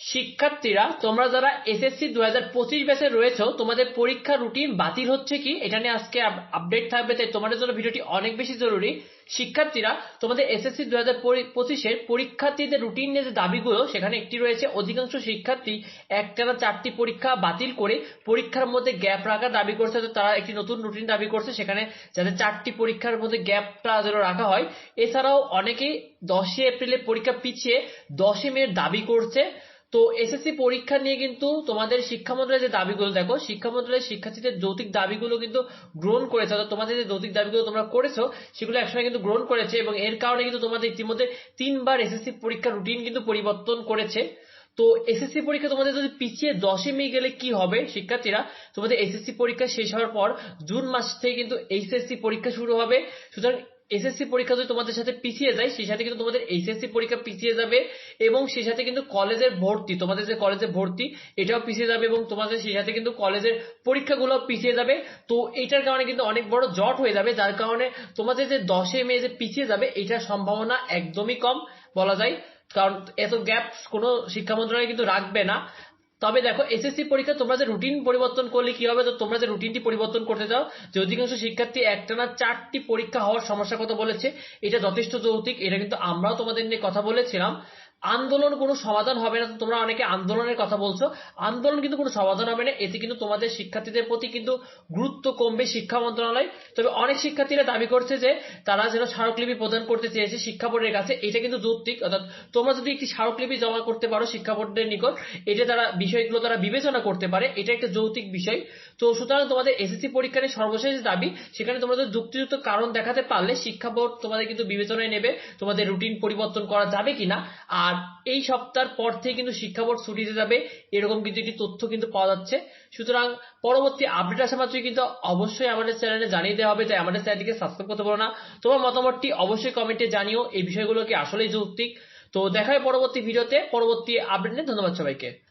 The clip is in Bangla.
শিক্ষার্থীরা, তোমরা যারা এসএসসি দু হাজার পঁচিশ ব্যাচে রয়েছে, তোমাদের পরীক্ষা রুটিন বাতিল হচ্ছে কি? এটা নিয়ে আজকে আপডেট থাকবে, তাই তোমাদের জন্য ভিডিওটি অনেক বেশি জরুরি। শিক্ষার্থীরা, তোমাদের এসএসসি দু হাজার পঁচিশের পরীক্ষার্থীদের রুটিন নিয়ে যে দাবিগুলো, সেখানে একটি রয়েছে, অধিকাংশ শিক্ষার্থী একটানা চারটি পরীক্ষা বাতিল করে পরীক্ষার মধ্যে গ্যাপ রাখার দাবি করছে, তো তারা একটি নতুন রুটিন দাবি করছে, সেখানে যাতে চারটি পরীক্ষার মধ্যে গ্যাপটা যেন রাখা হয়। এছাড়াও অনেকেই দশই এপ্রিলের পরীক্ষা পিছিয়ে দশই মে দাবি করছে। তো এসএসসি পরীক্ষা নিয়ে কিন্তু তোমাদের শিক্ষা মন্ত্রণালয়ের যে দাবিগুলো, দেখো শিক্ষা মন্ত্রণালয়ের শিক্ষার্থীদের যৌতিক দাবিগুলো কিন্তু গ্রহণ করেছে, অর্থাৎ তোমাদের যে যৌতিক দাবিগুলো তোমরা করেছ, সেগুলো একসময় কিন্তু গ্রহণ করেছে এবং এর কারণে কিন্তু তোমাদের ইতিমধ্যে তিনবার এসএসসি পরীক্ষার রুটিন কিন্তু পরিবর্তন করেছে। তো এসএসসি পরীক্ষা তোমাদের যদি পিছিয়ে দশই মে গেলে কি হবে, শিক্ষার্থীরা? তোমাদের এসএসসি পরীক্ষা শেষ হওয়ার পর জুন মাস থেকে কিন্তু এইচএসসি পরীক্ষা শুরু হবে। সুতরাং এসএসসি পরীক্ষা যদি তোমাদের সাথে পিছিয়ে যায়, সেই সাথে কিন্তু তোমাদের এইচএসসি পরীক্ষা পিছিয়ে যাবে এবং সেই সাথে কিন্তু কলেজের ভর্তি, তোমাদের যে কলেজে ভর্তি, এটাও পিছিয়ে যাবে এবং তোমাদের সেই সাথে কিন্তু কলেজের পরীক্ষাগুলো পিছিয়ে যাবে। তো এটার কারণে কিন্তু অনেক বড় জট হয়ে যাবে, যার কারণে তোমাদের যে দশে মে যে পিছিয়ে যাবে, এটার সম্ভাবনা একদমই কম বলা যায়। কারণ এত গ্যাপ কোনো শিক্ষা মন্ত্রণালয় কিন্তু রাখবে না। তবে দেখো এসএসসি পরীক্ষা তোমরা যে রুটিন পরিবর্তন করলে কি হবে? তো তোমরা যে রুটিনটি পরিবর্তন করতে চাও, যে অধিকাংশ শিক্ষার্থী একটানা চারটি পরীক্ষা হওয়ার সমস্যার কথা বলেছে, এটা যথেষ্ট যৌতিক এটা কিন্তু আমরাও তোমাদের নিয়ে কথা বলেছিলাম। আন্দোলন কোনো সমাধান হবে না। তোমরা অনেকে আন্দোলনের কথা বলছো। আন্দোলন কিন্তু কোনো সমাধান হবে না। এতে কিন্তু তোমাদের শিক্ষার্থীদের প্রতি কিন্তু গুরুত্ব কমবে শিক্ষা মন্ত্রণালয়। তবে অনেক শিক্ষার্থীরা দাবি করছে যে তারা যেন স্মারকলিপি প্রদান করতে চেয়েছে শিক্ষা বোর্ডের কাছে। এটা কিন্তু যৌক্তিক। অর্থাৎ তোমরা যদি একটি স্মারকলিপি জমা করতে পারো শিক্ষা বোর্ডের নিকট, এটা তারা, বিষয়গুলো তারা বিবেচনা করতে পারে। এটা একটা যৌক্তিক বিষয়। তো সুতরাং তোমাদের এসএসসি পরীক্ষার সর্বশেষ দাবি, সেখানে তোমাদের যুক্তিযুক্ত কারণ দেখাতে পারলে শিক্ষা বোর্ড তোমাদের কিন্তু বিবেচনায় নেবে। তোমাদের রুটিন পরিবর্তন করা যাবে কিনা। আর আর এই সপ্তাহের পর থেকে কিন্তু শিক্ষা বোর্ড ছুটিতে যাবে। এরকম কিন্তু একটি তথ্য কিন্তু পাওয়া যাচ্ছে। সুতরাং পরবর্তী আপডেট আসা মাত্রই কিন্তু অবশ্যই আমাদের চ্যানেলে জানিয়ে দেওয়া হবে। তাই আমাদের চ্যানেলটিকে সাবস্ক্রাইব করতে পারো না। তোমার মতামতটি অবশ্যই কমেন্টে জানিও। এই বিষয়গুলো কি আসলেই যৌক্তিক? তো দেখা হয় পরবর্তী ভিডিওতে পরবর্তী আপডেট নিয়ে ধন্যবাদ সবাইকে।